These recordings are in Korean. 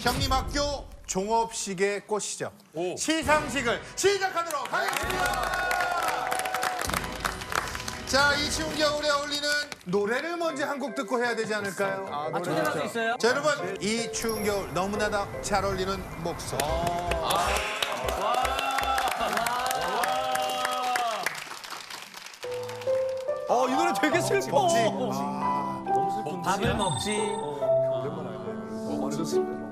형님 학교 종업식의 꽃이죠. 시상식을 시작하도록 하겠습니다. 자, 이 추운 겨울에 어울리는 노래를 먼저 한 곡 듣고 해야 되지 않을까요? 초대할 수 있어요? 자, 여러분, 이 추운 겨울 너무나도 잘 어울리는 목소리. 어, 이 노래 되게 슬퍼. 밥을 먹지. 먹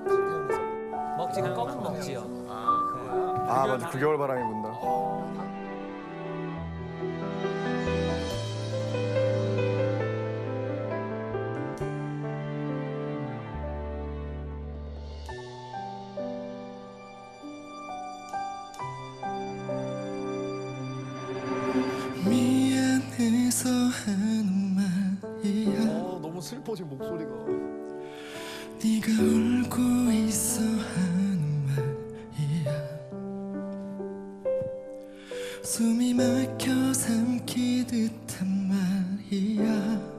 지그 껌은 먹지요. 아, 맞아. 9개월 바람이 분다. 미안해서 하는 말이야 어, 너무 슬퍼, 지금 목소리가. 네가 울고 있어 하는 말이야. 숨이 막혀 삼키듯 한 말이야.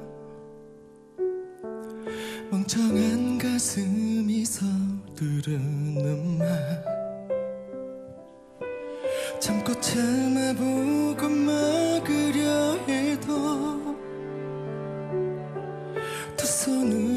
멍청한 가슴이 서두르는 말. 참고 참아보고 먹으려 해도 두 손으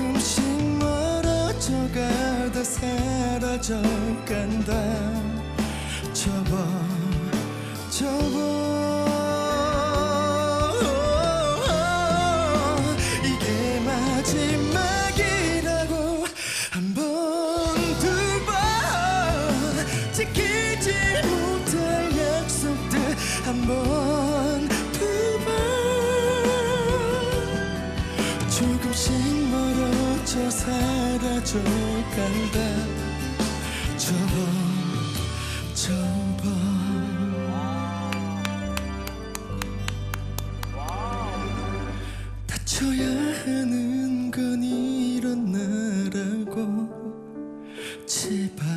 사라져 간다. 접어 접어. 이게 마지막이라고 한 번 두 번 지키지 못할 약속들 한 번 두 번. 조금씩 멀어져 사라져 간다 다쳐야 하는 건 이런 나라고. 제발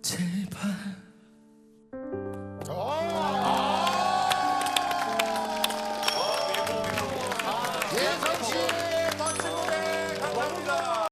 제발